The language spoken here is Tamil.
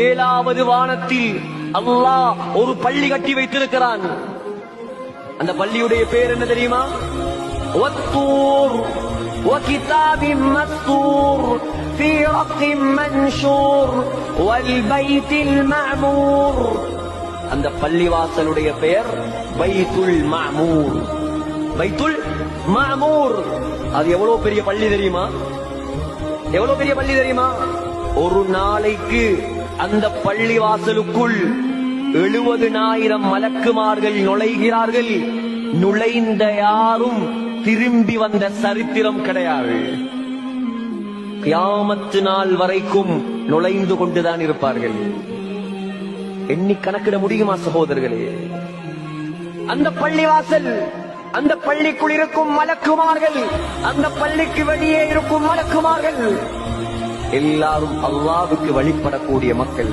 ஏழாவது வானத்தில் அல்லாஹ் ஒரு பள்ளி கட்டி வைத்திருக்கிறான் அந்த பள்ளியுடைய பேர் என்ன தெரியுமா ஒத்தூர் وكتاب مستور في رق منشور والبيت المعمور அந்த பள்ளிவாசலுடைய பெயர் பைத்துல் மாமூர் பைத்துல் மாமூர் அது எவ்வளவு பெரிய பள்ளி தெரியுமா? எவ்வளவு பெரிய பள்ளி தெரியுமா? ஒரு நாளைக்கு அந்த பள்ளி வாசலுக்குள் எழுபதுனாயிரம் மலக்குமார்கள் நுழைகிறார்கள். நுழைந்த யாரும் திரும்பி வந்த சரித்திரம் கிடையாது. கியாமத்து நாள் வரைக்கும் நுழைந்து கொண்டுதான் இருப்பார்கள். எண்ணி கணக்கிட முடியுமா சகோதரர்களே? அந்த பள்ளிவாசல் அந்த பள்ளிக்குள் இருக்கும் மலக்குமார்கள் அந்த பள்ளிக்கு வெளியே இருக்கும் மலக்குமார்கள். எல்லாரும் அல்லாவுக்கு வழிபடக்கூடிய மக்கள்.